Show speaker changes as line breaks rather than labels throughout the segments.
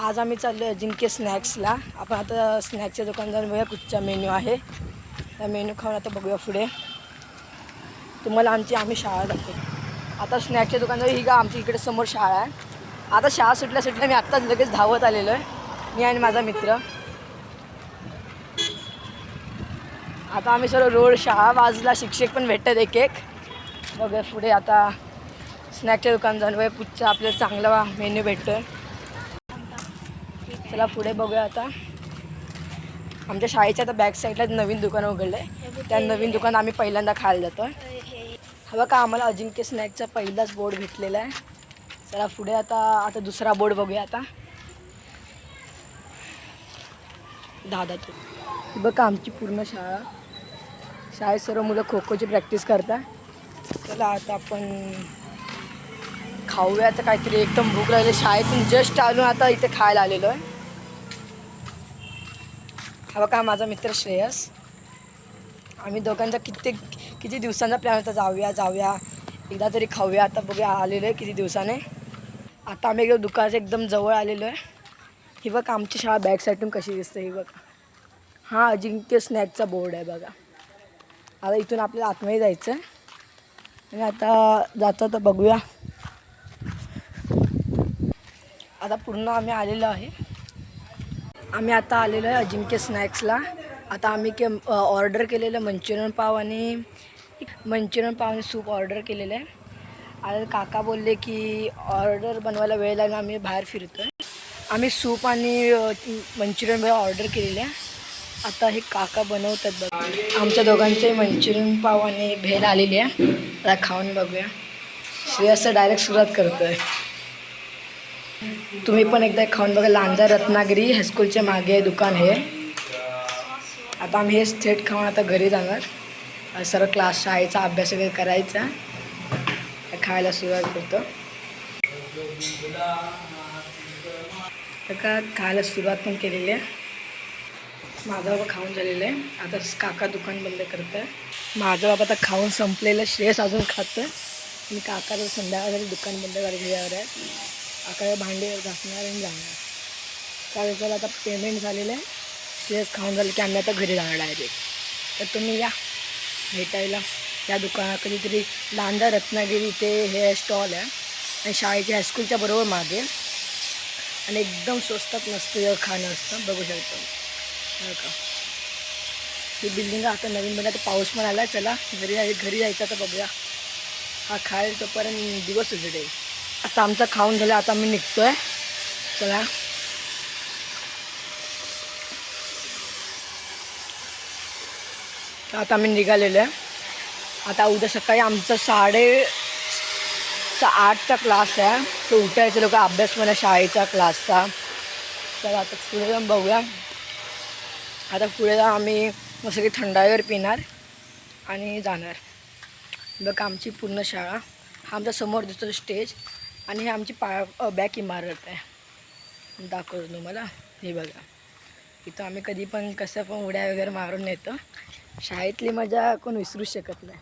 आज आम्ही चाललो आहे अजिंक्य स्नॅक्सला. आपण आता स्नॅक्सच्या दुकान जाऊन बघूया कुठचा मेन्यू आहे. त्या मेन्यू खाऊन आता बघूया पुढे. तुम्हाला आमची आम्ही शाळा जातो आता स्नॅक्सच्या दुकानदार ही का आमच्या इकडे समोर शाळा आहे. आता शाळा सुटल्या सुटल्या मी आत्ताच लगेच धावत आलेलो आहे मी आणि माझा मित्र. आता आम्ही सर्व रोड शाळा बाजूला शिक्षक पण भेटतात एक एक बघूया पुढे आता स्नॅकच्या दुकान जाऊन बघूया आपल्याला चांगला मेन्यू भेटतोय. चला पुढे बघूया आता. आमच्या शाळेच्या आता बॅक साईडला नवीन दुकान उघडलं आहे त्या नवीन दुकान आम्ही पहिल्यांदा खायला जातो. हवं का आम्हाला अजिंक्य स्नॅकचा पहिलाच बोर्ड भेटलेला आहे. चला पुढे आता आता दुसरा बोर्ड बघूया आता. दादा तू. बघा आमची पूर्ण शाळा. शाळेत सर्व मुलं खो खोची प्रॅक्टिस करतात. चला आता आपण खाऊयाचं काहीतरी एकदम भूक लागली. शाळेतून जस्ट आलो आता इथे खायला आलेलो आहे. हवा का माझा मित्र श्रेयस. आम्ही दोघांचा कित्येक किती दिवसांचा प्लॅन होता जाऊया जाऊया. एकदा तरी खाऊया. आता बघूया आलेलो आहे किती दिवसाने. आता आम्ही एकदम दुकानाच्या एकदम जवळ आलेलो आहे. ही बघ आमची शाळा बॅक साईडून कशी दिसते ही बघ. हा अजिंक्य स्नॅकचा बोर्ड आहे बघा. आता इथून आपल्याला आतमध्ये जायचं आहे आणि आता जातो तर बघूया. आता पूर्ण आम्ही आलेलो आहे. आम्ही आता आलेलो आहे अजिंक्य स्नॅक्सला. आता आम्ही के ऑर्डर केलेलं मंचुरियन पाव आणि मंचुरियन पाव आणि सूप ऑर्डर केलेलं आहे. आता काका बोलले की ऑर्डर बनवायला वेळ लागला आम्ही बाहेर फिरतो आहे आम्ही सूप आणि मंचुरियन पाव ऑर्डर केलेलं आहे. आता हे काका बनवतात बघ. आमच्या दोघांचे मंचुरियन पाव आणि भेल आलेली आहे. आता खाऊन बघूया. श्रेयस डायरेक्ट सुरुवात करतो आहे तुम्ही पण एकदा खाऊन बघा. लांजा रत्नागिरी हायस्कूलच्या मागे दुकान हे. आता आम्ही हे थेट खाऊन आता घरी जाणार. सर्व क्लास शाळेचा अभ्यास वगैरे करायचा. खायला सुरुवात करतो. तर का खायला सुरुवात पण केलेली आहे. माझा बाबा खाऊन झालेलं आहे. आता काका दुकान बंद करतं आहे माझा बाबा आता खाऊन संपलेलं श्रेयस अजून खातं आणि काका तर संध्याकाळी दुकान बंद करायचं आहे. सकाळी भांडे घासणार आणि जाणार. चालेल चला आता पेमेंट झालेलं आहे. श्रेयस खाऊन झालं की आम्ही आता घरी जाणार डायरेक्ट तर तुम्ही या. भेटायला. या दुकानात कधीतरी लांदा रत्नागिरी इथे हे स्टॉल आहे. आणि शाळेच्या हायस्कूलच्या बरोबर मागे. आणि एकदम स्वस्तात नसतं खाणं असतं. बघू शकतो. बरं का ही बिल्डिंग आता नवीन बनत पाऊस पण आला चला घरी घरी जायचं तर बघूया. हा खायला तोपर्यंत दिवस उजडेल. आता आमचं खाऊन झालं आता आम्ही निघतोय. चला. आता आम्ही निघालेलो आहे आता उद्या सकाळी आमचं साडे सा आठचा क्लास आहे. तो उठायचे लोक अभ्यास पण शाळेचा क्लासचा तर आता पुढे जाऊन बघूया. आता पुढे जाऊन आम्ही मग सगळी थंडाईवर पिणार आणि जाणार. बघा आमची पूर्ण शाळा. हा आमच्यासमोर दिसतो स्टेज आणि आमची पा बॅक इमारत आहे. दाखवतो तुम्हाला. हे बघा. इथं आम्ही कधी पण कसं पण उड्या वगैरे मारून येतो शाळेतली मजा कोण विसरू शकत नाही.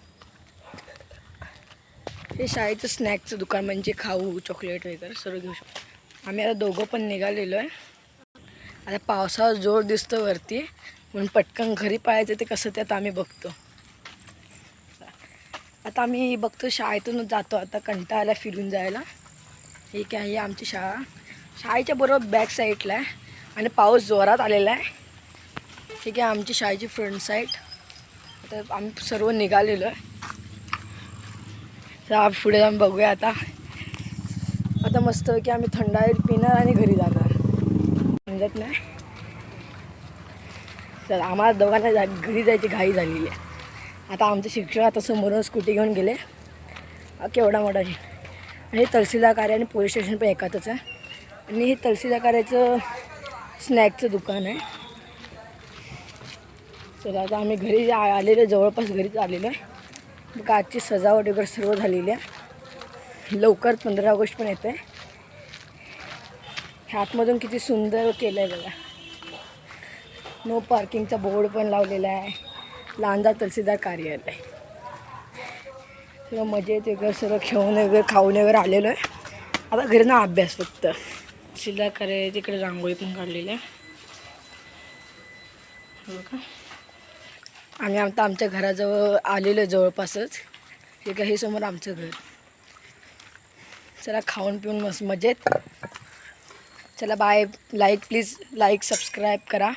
हे शाळेचं स्नॅक्सचं दुकान म्हणजे खाऊ चॉकलेट वगैरे सर्व घेऊ शकतो. आम्ही आता दोघं पण निघालेलो आहे. आता पावसावर जोर दिसतो वरती. म्हणून पटकन घरी पाहायचं ते कसं ते आता आम्ही बघतो. आता आम्ही बघतो शाळेतूनच जातो. आता कंटाळाला फिरून जायला. ही काय ही आमची शाळा. शाळेच्या बरोबर बॅक साईडला आहे आणि पाऊस जोरात आलेला आहे. ठीक आहे आमची शाळेची फ्रंट साईड तर आम्ही सर्व निघालेलो आहे. तर पुढे जाऊन बघूया आता. आता मस्त की आम्ही थंडाईत पिणार आणि घरी जाणार. समजत नाही? चल आम्हाला दोघांना जा घरी जायची घाई झालेली आहे. आता आमचे शिक्षक आता समोरून स्कूटी घेऊन गेले. केवढा मोठा आहे आणि हे तहसीलदार कार्य आणि पोलीस स्टेशन पण एकातच आहे. आणि हे तहसीलदार कार्याचं स्नॅकचं दुकान आहे. चला आता आम्ही घरी आलेलो जवळपास घरीच आलेलो आहे. मग आजची सजावट वगैरे सर्व झालेली आहे. लवकर पंधरा ऑगस्ट पण येतं आहे ह्या आतमधून किती सुंदर केलं आहे बघा नो पार्किंगचा बोर्ड पण लावलेला आहे. लांजा तहसीलदार कार्यालय. सर्व मजेत वगैरे सर्व खेळून वगैरे खाऊन वगैरे आलेलो आहे. आता घरी ना अभ्यास फक्त. शिला करे तिकडे रांगोळी पण काढलेली आहे. का आम्ही आता आमच्या घराजवळ आलेलो आहे जवळपासच. हे का हे समोर आमचं घर. चला खाऊन पिऊन मस्त मजेत. चला bye like please like subscribe करा.